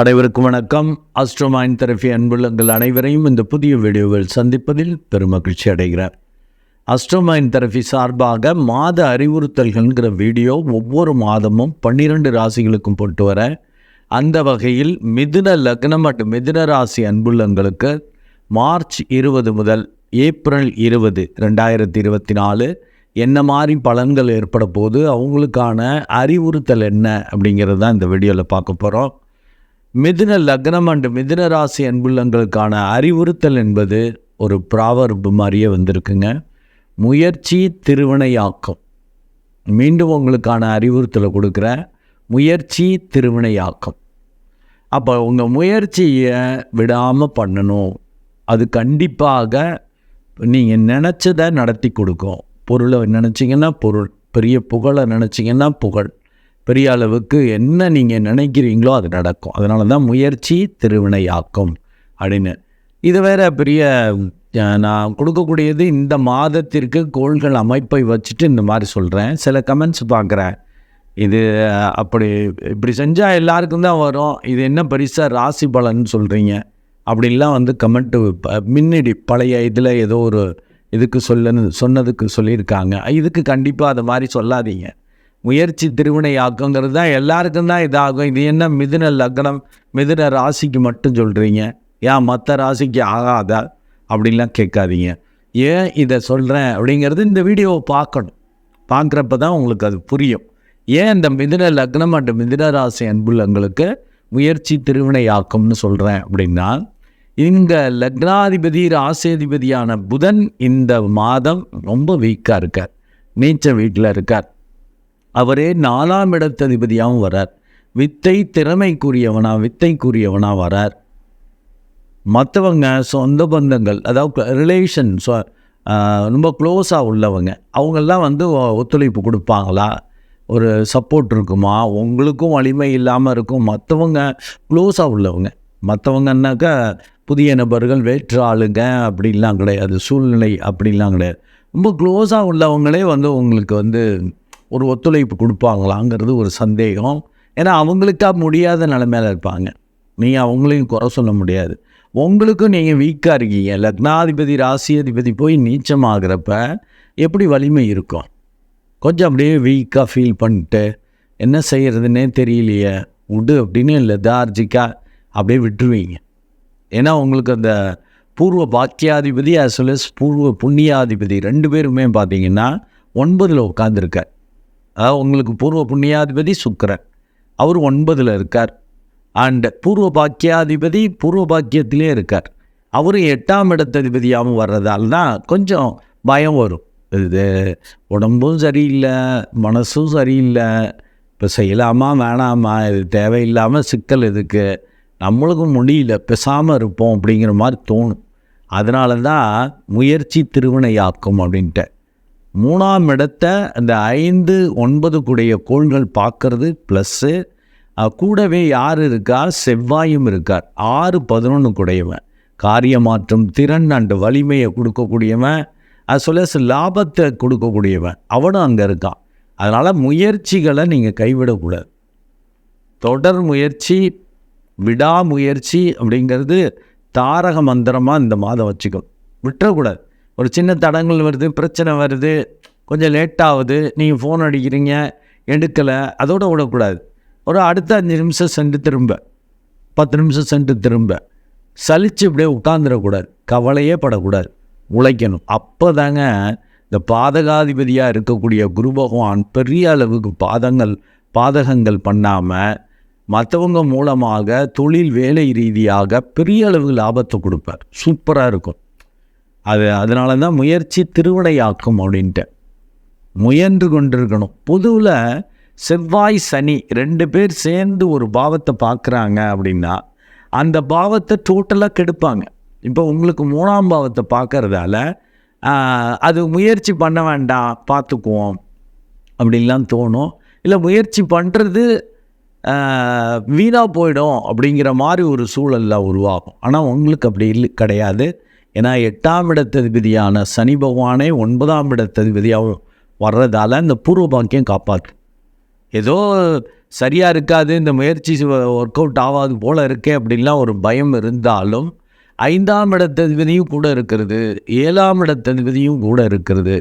அனைவருக்கும் வணக்கம். அஸ்ட்ரோமைன் தெரபி அன்புள்ளங்கள் அனைவரையும் இந்த புதிய வீடியோவில் சந்திப்பதில் பெருமகிழ்ச்சி அடைகிறேன். அஸ்ட்ரோமைன் தெரபி சார்பாக மாத அறிவுறுத்தல்கள்ங்கிற வீடியோ ஒவ்வொரு மாதமும் பன்னிரண்டு ராசிகளுக்கும் போட்டு வர அந்த வகையில் மிதுன லக்னம் மற்றும் மிதுன ராசி அன்புள்ளங்களுக்கு மார்ச் இருபது முதல் ஏப்ரல் இருபது ரெண்டாயிரத்தி இருபத்தி நாலு என்ன மாதிரி பலன்கள் ஏற்பட போது அவங்களுக்கான அறிவுறுத்தல் என்ன அப்படிங்கிறது தான் இந்த வீடியோவில் பார்க்க போகிறோம் மிதுன லக்னம் அண்டு மிதுன ராசி அன்புள்ளங்களுக்கான அறிவுறுத்தல் என்பது ஒரு ப்ராவர்பு மாதிரியே வந்திருக்குங்க. முயற்சி திருவினையாக்கம். மீண்டும் உங்களுக்கான அறிவுறுத்தலை கொடுக்குறேன். முயற்சி திருவினையாக்கம். அப்போ உங்கள் முயற்சியை விடாமல் பண்ணணும். அது கண்டிப்பாக நீங்கள் நினச்சதை நடத்தி கொடுக்கும். பொருளை நினச்சிங்கன்னா பொருள் பெரிய புகழை நினச்சிங்கன்னா புகழ். பெரிய அளவுக்கு என்ன நீங்கள் நினைக்கிறீங்களோ அது நடக்கும். அதனால தான் முயற்சி திருவினையாக்கும் அப்படின்னு. இது வேற பெரிய நான் கொடுக்கக்கூடியது இந்த மாதத்திற்கு கோள்கள் அமைப்பை வச்சுட்டு இந்த மாதிரி சொல்கிறேன் சில கமெண்ட்ஸ் பார்க்குறேன். இது அப்படி இப்படி செஞ்சால் எல்லாருக்கும் தான் வரும். இது என்ன பெருசாக ராசி பலன் சொல்கிறீங்க அப்படின்லாம் வந்து கமெண்ட்டு முன்னாடி பழைய இதில் ஏதோ ஒரு இதுக்கு சொல்லுன்னு சொன்னதுக்கு சொல்லியிருக்காங்க. இதுக்கு கண்டிப்பாக அது மாதிரி சொல்லாதீங்க. முயற்சி திருவினை ஆக்கங்கிறது தான் எல்லாருக்கும் தான் இதாகும். இது என்ன மிதுன லக்னம்? மிதுன ராசிக்கு மட்டும் சொல்கிறீங்க ஏன் மற்ற ராசிக்கு ஆகாதா? அப்படின்லாம் கேட்காதீங்க. ஏன் இதை சொல்கிறேன் அப்படிங்கிறது இந்த வீடியோவை பார்க்கணும். பார்க்குறப்ப தான் உங்களுக்கு அது புரியும். ஏன் இந்த மிதுன லக்னம் மற்றும் மிதுன ராசி அன்புள்ளங்களுக்கு முயற்சி திருவினை திருவினையாக்கம்னு சொல்கிறேன் அப்படின்னா இந்த லக்னாதிபதி ராசியாதிபதியான புதன் இந்த மாதம் ரொம்ப வீக்காக இருக்கார். நீச்ச வீட்டில் இருக்கார். அவரே நாலாம் இடத்ததிபதியாகவும் வரார். வித்தை திறமைக்குரியவனா வித்தைக்குரியவனா வரார். மற்றவங்க சொந்த பந்தங்கள் அதாவது ரிலேஷன் ரொம்ப க்ளோஸாக உள்ளவங்க அவங்கெல்லாம் வந்து ஒ- ஒத்துழைப்பு கொடுப்பாங்களா? ஒரு சப்போர்ட் இருக்குமா? உங்களுக்கும் வலிமை இல்லாமல் இருக்கும். மற்றவங்க க்ளோஸாக உள்ளவங்க. மற்றவங்கன்னாக்கா புதிய நபர்கள் வேற்று ஆளுங்க அப்படிலாம் கிடையாது. சூழ்நிலை அப்படிலாம் கிடையாது. ரொம்ப க்ளோஸாக உள்ளவங்களே வந்து உங்களுக்கு வந்து ஒரு ஒத்துழைப்பு கொடுப்பாங்களாங்கிறது ஒரு சந்தேகம். ஏன்னா அவங்களுக்கா முடியாத நிலைமையில் இருப்பாங்க. நீங்கள் அவங்களையும் குறை சொல்ல முடியாது. உங்களுக்கும் நீங்கள் வீக்காக இருக்கீங்க. லக்னாதிபதி ராசியாதிபதி போய் நீச்சமாகிறப்ப எப்படி வலிமை இருக்கும்? கொஞ்சம் அப்படியே வீக்காக ஃபீல் பண்ணிட்டு என்ன செய்கிறதுனே தெரியலையே. விடு அப்படின்னு லெதார்ஜிக்காக அப்படியே விட்டுருவீங்க. ஏன்னா உங்களுக்கு அந்த பூர்வ பாக்கியாதிபதி அஸ் வெல் அஸ் பூர்வ புண்ணியாதிபதி ரெண்டு பேருமே பார்த்தீங்கன்னா ஒன்பதில் உட்காந்துருக்கார் உங்களுக்கு பூர்வ புண்ணியாதிபதி சுக்கரன். அவர் ஒன்பதில் இருக்கார். அண்ட் பூர்வ பாக்கியாதிபதி பூர்வ பாக்கியத்திலே இருக்கார். அவர் எட்டாம் இடத்ததிபதியாகவும் வர்றதால் தான் கொஞ்சம் பயம் வரும். இது உடம்பும் சரியில்லை மனசும் சரியில்லை. இப்போ செய்யலாமா வேணாமா இது தேவையில்லாமல் சிக்கல் இதுக்கு நம்மளுக்கும் முடியல பேசாமல் இருப்போம் அப்படிங்கிற மாதிரி தோணும். அதனால தான் முயற்சி திருவினையாக்கும் அப்படின்ட்டு. மூணாம் இடத்த அந்த ஐந்து ஒன்பது கூடிய கோள்கள் பார்க்கறது ப்ளஸ்ஸு கூடவே யார் இருக்கார் செவ்வாயும் இருக்கார். ஆறு பதினொன்று கூடையவன். காரியமாற்றும் திறன் அண்டு வலிமையை கொடுக்கக்கூடியவன். அது சொல்ல லாபத்தை கொடுக்கக்கூடியவன். அவனும் அங்கே இருக்கான். அதனால் முயற்சிகளை நீங்கள் கைவிடக்கூடாது. தொடர் முயற்சி விடாமுயற்சி அப்படிங்கிறது தாரக மந்திரமாக இந்த மாதம் வச்சுக்கணும். விட்டுறக்கூடாது. ஒரு சின்ன தடங்கள் வருது பிரச்சனை வருது கொஞ்சம் லேட் ஆகுது நீங்கள் ஃபோன் அடிக்கிறீங்க எடுக்கலை அதோட விடக்கூடாது. ஒரு அடுத்த அஞ்சு நிமிஷம் சென்று திரும்ப. பத்து நிமிஷம் சென்று திரும்ப. சலித்து இப்படியே உட்காந்துடக்கூடாது கவலையே படக்கூடாது. உழைக்கணும். அப்போ தாங்க இந்த பாதகாதிபதியாக இருக்கக்கூடிய குரு பகவான் பெரிய அளவுக்கு பாதங்கள் பாதகங்கள் பண்ணாமல் மற்றவங்க மூலமாக தொழில் வேலை ரீதியாக பெரிய அளவு லாபத்தை கொடுப்பார். சூப்பராக இருக்கும். அது அதனால தான் முயற்சி திருவிடையாக்கும் அப்படின்ட்டு. முயன்று கொண்டிருக்கணும். பொதுவில் செவ்வாய் சனி ரெண்டு பேர் சேர்ந்து ஒரு பாவத்தை பார்க்குறாங்க அப்படின்னா அந்த பாவத்தை டோட்டலாக கெடுப்பாங்க. இப்போ உங்களுக்கு மூணாம் பாவத்தை பார்க்கறதால அது முயற்சி பண்ண வேண்டாம் பார்த்துக்குவோம் அப்படின்லாம் தோணும். இல்லை முயற்சி பண்ணுறது வீணாக போயிடும் அப்படிங்கிற மாதிரி ஒரு சூழலில் உருவாகும். ஆனால் உங்களுக்கு அப்படி இல்லை கிடையாது. ஏன்னா எட்டாம் இடத்ததிபதியான சனி பகவானே ஒன்பதாம் இடத்ததிபதியாக வர்றதால இந்த பூர்வ பாக்கியம் காப்பாற்று. ஏதோ சரியாக இருக்காது இந்த முயற்சி ஒர்க் அவுட் ஆகாது போல் இருக்கே அப்படின்லாம் ஒரு பயம் இருந்தாலும் ஐந்தாம் இடத்ததிபதியும் கூட இருக்கிறது ஏழாம் இடத்ததிபதியும் கூட இருக்கிறது.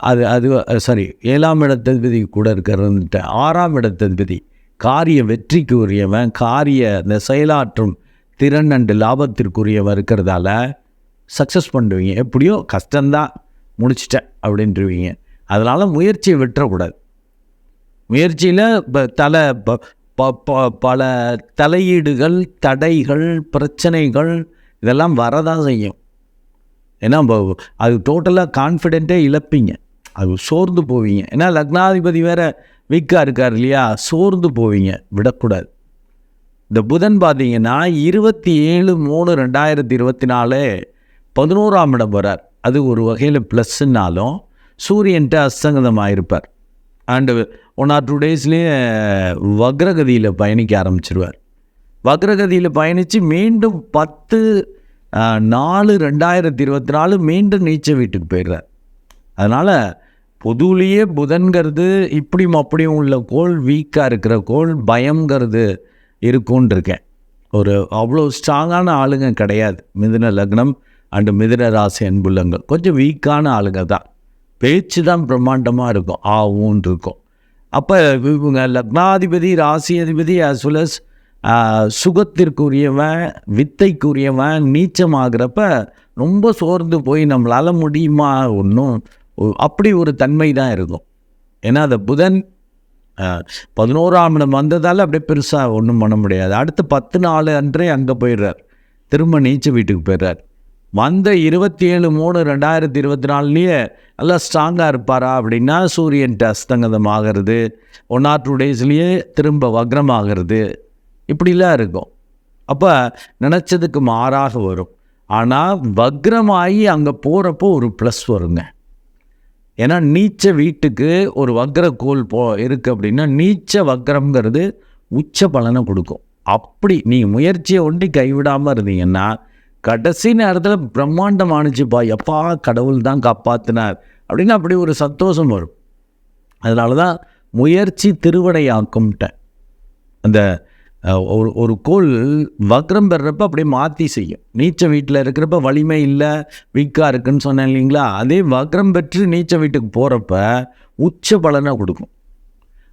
அது அது சாரி ஏழாம் இடத்ததிபதி கூட இருக்கிறது ஆறாம் இடத்ததிபதி காரிய வெற்றிக்கு உரியவன் காரிய இந்த செயலாற்றும் திறன் அண்டு லாபத்திற்குரியவன் இருக்கிறதால சக்ஸஸ் பண்ணுவீங்க. எப்படியோ கஷ்டந்தான் முடிச்சிட்டேன் அப்படின்றவீங்க. அதனால் முயற்சியை விட்டுறக்கூடாது. முயற்சியில் இப்போ தலை ப- ப- ப- பல தலையீடுகள் தடைகள் பிரச்சனைகள் இதெல்லாம் வரதான் செய்யும். ஏன்னா அது டோட்டலாக கான்ஃபிடென்ட்டே இழப்பீங்க. அது சோர்ந்து போவீங்க. ஏன்னா லக்னாதிபதி வேறு வீக்காக இருக்கார் இல்லையா? சோர்ந்து போவீங்க. விடக்கூடாது. இந்த புதன் பார்த்தீங்கன்னா இருபத்தி ஏழு மூணு ரெண்டாயிரத்தி இருபத்தி நாலு பதினோராம் இடம் வரார் அது ஒரு வகையில் ப்ளஸ்ஸுன்னாலும் சூரியன்ட்டு அஸ்தங்கதமாக இருப்பார் அண்டு ஒன் ஆர் டூ டேஸ்லேயே வக்ரகதியில் பயணிக்க ஆரம்பிச்சிருவார். வக்ரகதியில் பயணித்து மீண்டும் பத்து நாலு ரெண்டாயிரத்தி இருபத்தி நாலு மீண்டும் நீச்சல் வீட்டுக்கு போயிடுறார். அதனால் பொதுவிலேயே புதன்கிறது இப்படியும் அப்படியும் உள்ள கோள் வீக்காக இருக்கிற கோள் பயங்கிறது இருக்கும்னு இருக்கேன் ஒரு அவ்வளோ ஸ்ட்ராங்கான ஆளுங்க கிடையாது. மிதுன லக்னம் அண்டு மிதுன ராசி அன்புள்ளங்கள். கொஞ்சம் வீக்கான ஆளுங்க தான். பேச்சு தான் பிரம்மாண்டமாக இருக்கும். ஆவும் இருக்கும். அப்போ இவங்க லக்னாதிபதி ராசி அதிபதி as வெல் அஸ் சுகத்திற்குரியவன் வித்தைக்குரியவன் நீச்சமாகிறப்ப ரொம்ப சோர்ந்து போய் நம்மளால் முடியுமா? ஒன்றும் அப்படி ஒரு தன்மை தான் இருக்கும். ஏன்னா அந்த புதன் பதினோராம் இடம் வந்ததால் அப்படியே பெருசாக ஒன்றும் பண்ண முடியாது. அடுத்து பத்து நாள் அன்றே அங்கே போயிடுறார். திரும்ப நீச்ச வீட்டுக்கு போயிடுறார். வந்த இருபத்தி ஏழு மூணு ரெண்டாயிரத்தி இருபத்தி நாலுலேயே நல்லா ஸ்ட்ராங்காக இருப்பாரா அப்படின்னா சூரியன் அஸ்தங்கதம் ஆகிறது ஒன் ஆர் டூ டேஸ்லேயே திரும்ப வக்ரம் ஆகிறது இப்படிலாம் இருக்கும். அப்போ நினச்சதுக்கு மாறாக வரும். ஆனால் வக்ரமாகி அங்கே போகிறப்போ ஒரு ப்ளஸ் வருங்க. ஏன்னா நீச்ச வீட்டுக்கு ஒரு வக்ர கோல் போ இருக்குது அப்படின்னா நீச்ச வக்ரம்ங்கிறது உச்ச பலனை கொடுக்கும். அப்படி நீங்கள் முயற்சியை ஒண்டி கைவிடாமல் இருந்தீங்கன்னா கடைசி நேரத்தில் பிரம்மாண்டமானுச்சுப்பா எப்பா கடவுள் தான் காப்பாற்றினார் அப்படின்னு அப்படி ஒரு சந்தோஷம் வரும். அதனால தான் முயற்சி திருவடையாக்கும்ட்டேன் அந்த ஒரு ஒரு கோல் வக்ரம் பெறப்ப அப்படியே மாற்றி செய்யும். நீச்ச வீட்டில் இருக்கிறப்ப வலிமை இல்லை வீக்காக இருக்குன்னு சொன்னேன் இல்லைங்களா? அதே வக்ரம் பெற்று நீச்ச வீட்டுக்கு போகிறப்ப உச்ச பலனை கொடுக்கும்.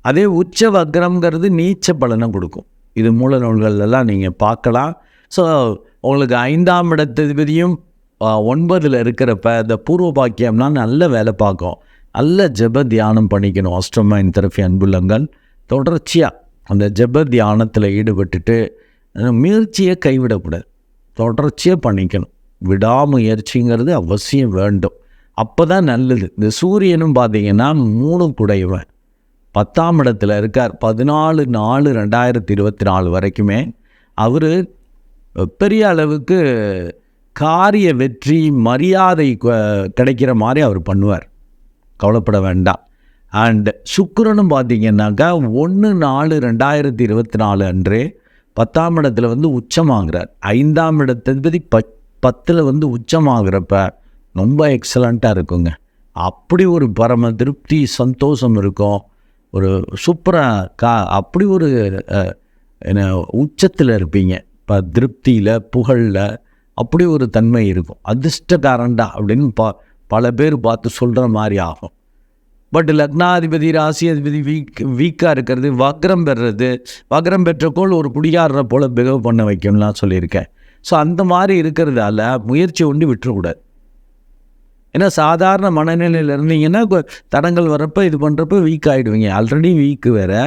அதே உச்ச வக்ரம்ங்கிறது நீச்ச பலனை கொடுக்கும். இது மூல நூல்களெல்லாம் நீங்கள் பார்க்கலாம். ஸோ உங்களுக்கு ஐந்தாம் இடத்ததிபதியும் ஒன்பதில் இருக்கிறப்ப இந்த பூர்வ பாக்கியம்னா நல்ல வேலை பார்க்கும். நல்ல ஜெப தியானம் பண்ணிக்கணும். அஸ்ட்ரோமைன் தெரப்பி அன்புள்ளங்கள். தொடர்ச்சியாக அந்த ஜப தியானத்தில் ஈடுபட்டுட்டு முயற்சியை கைவிடக்கூடாது. தொடர்ச்சியாக பண்ணிக்கணும். விடாமுயற்சிங்கிறது அவசியம் வேண்டும். அப்போ தான் நல்லது. இந்த சூரியனும் பார்த்தீங்கன்னா மூணு குடையவன் பத்தாம் இடத்துல இருக்கார். பதினாலு நாலு ரெண்டாயிரத்தி இருபத்தி நாலு வரைக்குமே அவர் பெரிய அளவுக்கு காரிய வெற்றி மரியாதை கிடைக்கிற மாதிரி அவர் பண்ணுவார். கவலைப்பட வேண்டாம். அண்ட் சுக்கரனும் பார்த்தீங்கன்னாக்கா ஒன்று நாலு ரெண்டாயிரத்தி இருபத்தி நாலு அன்று பத்தாம் இடத்துல வந்து உச்சமாகிறார் ஐந்தாம் இடத்தபதி ப பத்தில் வந்து உச்சமாகிறப்ப ரொம்ப எக்ஸலண்ட்டாக இருக்குங்க. அப்படி ஒரு பரம திருப்தி சந்தோஷம் இருக்கும். ஒரு சூப்பராக கா அப்படி ஒரு என்ன உச்சத்தில் இருப்பீங்க. இப்போ திருப்தியில் புகழில் அப்படி ஒரு தன்மை இருக்கும். அதிர்ஷ்டக்காரன்டா அப்படின்னு ப பல பேர் பார்த்து சொல்கிற மாதிரி ஆகும். பட் லக்னாதிபதி ராசி அதிபதி வீக் வீக்காக இருக்கிறது வக்ரம் பெறுறது. வக்ரம் பெற்ற கோள் ஒரு குடியாடுற போல் பிகவ் பண்ண வைக்கணும்லாம் சொல்லியிருக்கேன். ஸோ அந்த மாதிரி இருக்கிறதால முயற்சி ஒன்று விட்டுறக்கூடாது. ஏன்னா சாதாரண மனநிலையில் இருந்தீங்கன்னா தடங்கள் வரப்போ இது பண்ணுறப்ப வீக் ஆகிடுவீங்க ஆல்ரெடி வீக்கு வேறு.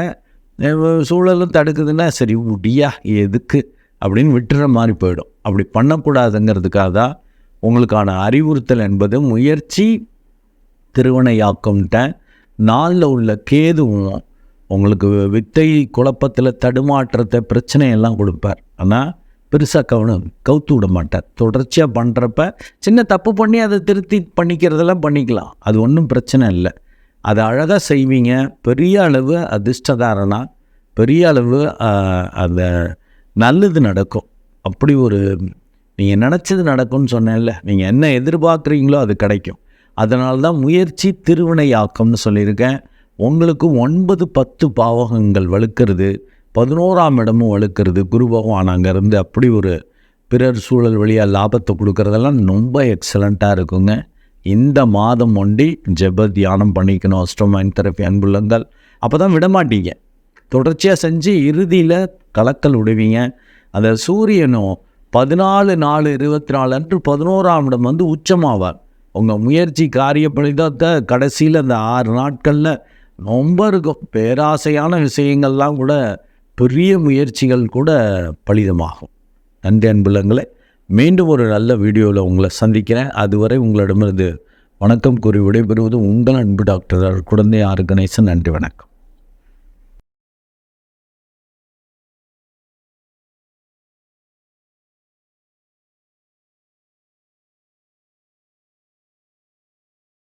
சூழலும் தடுக்குதுன்னா சரி முடியா எதுக்கு? அப்படின்னு விட்டுற மாதிரி போயிடும். அப்படி பண்ணக்கூடாதுங்கிறதுக்காக தான் உங்களுக்கான அறிவுறுத்தல் என்பது முயற்சி திருவனையாக்கம்ட்ட நாளில் உள்ள கேதுவும் உங்களுக்கு வித்தை குழப்பத்தில் தடுமாற்றத்தை பிரச்சனையெல்லாம் கொடுப்பார். ஆனால் பெருசாக கவனம் கவுத்து விட மாட்டார். தொடர்ச்சியாக பண்ணுறப்ப சின்ன தப்பு பண்ணி அதை திருத்தி பண்ணிக்கிறதெல்லாம் பண்ணிக்கலாம். அது ஒன்றும் பிரச்சனை இல்லை. அதை அழகாக செய்வீங்க. பெரிய அளவு அதிர்ஷ்டதாரனா பெரிய அளவு அந்த நல்லது நடக்கும். அப்படி ஒரு நீங்கள் நினச்சது நடக்கும்னு சொன்னேன்ல. நீங்கள் என்ன எதிர்பார்க்குறீங்களோ அது கிடைக்கும். அதனால் தான் முயற்சி திருவினையாக்கம்னு சொல்லியிருக்கேன். உங்களுக்கு ஒன்பது பத்து பாவகங்கள் வலுக்கிறது பதினோராம் இடமும் வலுக்கிறது குரு பகவான் அங்கேருந்து அப்படி ஒரு பிறர் சூழல் வழியாக லாபத்தை கொடுக்குறதெல்லாம் ரொம்ப எக்ஸலண்ட்டாக இருக்குங்க. இந்த மாதம் ஒண்டி ஜெப தியானம் பண்ணிக்கணும் அஸ்ட்ரோமைன் தெரப்பி அன்புள்ளங்கள் அப்போ தான் விடமாட்டீங்க தொடர்ச்சியாக செஞ்சு இறுதியில் கலக்கல் விடுவீங்க. அந்த சூரியனும் பதினாலு நாலு இருபத்தி நாலு அன்று பதினோராம் இடம் வந்து உச்சமாவார். உங்கள் முயற்சி காரிய பலிதத்தை கடைசியில் அந்த ஆறு நாட்களில் ரொம்ப இருக்கும். பேராசையான விஷயங்கள்லாம் கூட பெரிய முயற்சிகள் கூட பலிதமாகும். நன்றி அன்புலங்களை மீண்டும் ஒரு நல்ல வீடியோவில் உங்களை சந்திக்கிறேன். அதுவரை உங்களிடமிருந்து வணக்கம் கூறி விடைபெறுவது உங்கள் அன்பு டாக்டர் குழந்தை ஆர்கனைசன் நன்றி வணக்கம்.